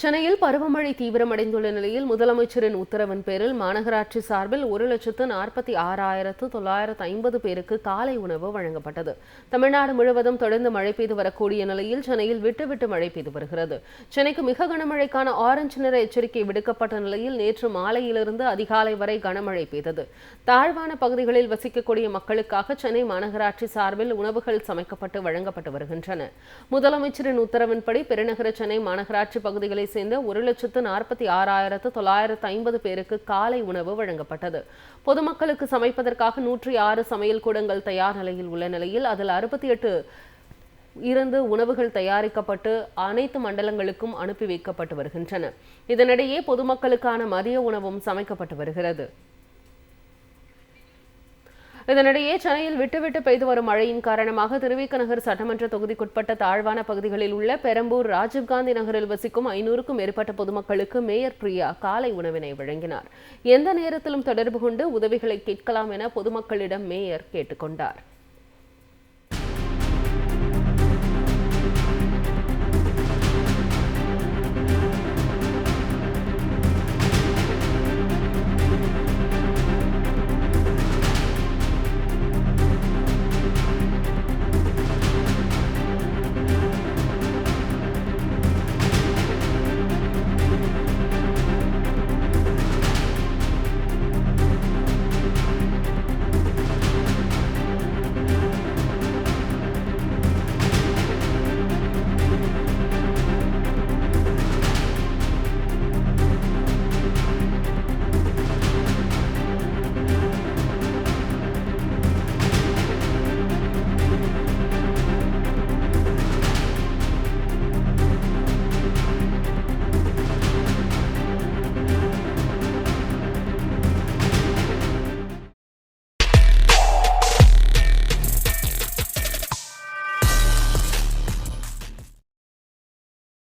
சென்னையில் பருவமழை தீவிரமடைந்துள்ள நிலையில் முதலமைச்சரின் உத்தரவின் பேரில் மாநகராட்சி சார்பில் ஒரு லட்சத்து நாற்பத்தி ஆறாயிரத்து தொள்ளாயிரத்து ஐம்பது பேருக்கு காலை உணவு வழங்கப்பட்டது. தமிழ்நாடு முழுவதும் தொடர்ந்து மழை பெய்து வரக்கூடிய நிலையில் சென்னையில் விட்டுவிட்டு மழை பெய்து வருகிறது. சென்னைக்கு மிக கனமழைக்கான ஆரஞ்சு நிற எச்சரிக்கை விடுக்கப்பட்ட நிலையில் நேற்று மாலையிலிருந்து அதிகாலை வரை கனமழை பெய்தது. தாழ்வான பகுதிகளில் வசிக்கக்கூடிய மக்களுக்காக சென்னை மாநகராட்சி சார்பில் உணவுகள் சமைக்கப்பட்டு வழங்கப்பட்டு வருகின்றன. முதலமைச்சரின் உத்தரவின்படி பெருநகர சென்னை மாநகராட்சி பகுதிகளில் பகுதிகளை சேர்ந்த ஒரு லட்சத்து நாற்பத்தி ஆறாயிரத்து தொள்ளாயிரத்து ஐம்பது பேருக்கு காலை உணவு வழங்கப்பட்டது. பொதுமக்களுக்கு சமைப்பதற்காக நூற்றி ஆறு சமையல் கூடங்கள் தயார் நிலையில் உள்ள நிலையில் அதில் அறுபத்தி எட்டு இருந்து உணவுகள் தயாரிக்கப்பட்டு அனைத்து மண்டலங்களுக்கும் அனுப்பி வைக்கப்பட்டு வருகின்றன. இதனிடையே பொதுமக்களுக்கான மதிய உணவும் சமைக்கப்பட்டு வருகிறது. இதனிடையே சென்னையில் விட்டுவிட்டு பெய்து வரும் மழையின் காரணமாக திருவிக நகர் சட்டமன்ற தொகுதிக்குட்பட்ட தாழ்வான பகுதிகளில் உள்ள பெரம்பூர் ராஜீவ்காந்தி நகரில் வசிக்கும் ஐநூறுக்கும் மேற்பட்ட பொதுமக்களுக்கு மேயர் பிரியா காலை உணவினை வழங்கினார். எந்த நேரத்திலும் தொடர்பு கொண்டு உதவிகளை கேட்கலாம் என பொதுமக்களிடம் மேயர் கேட்டுக்கொண்டார்.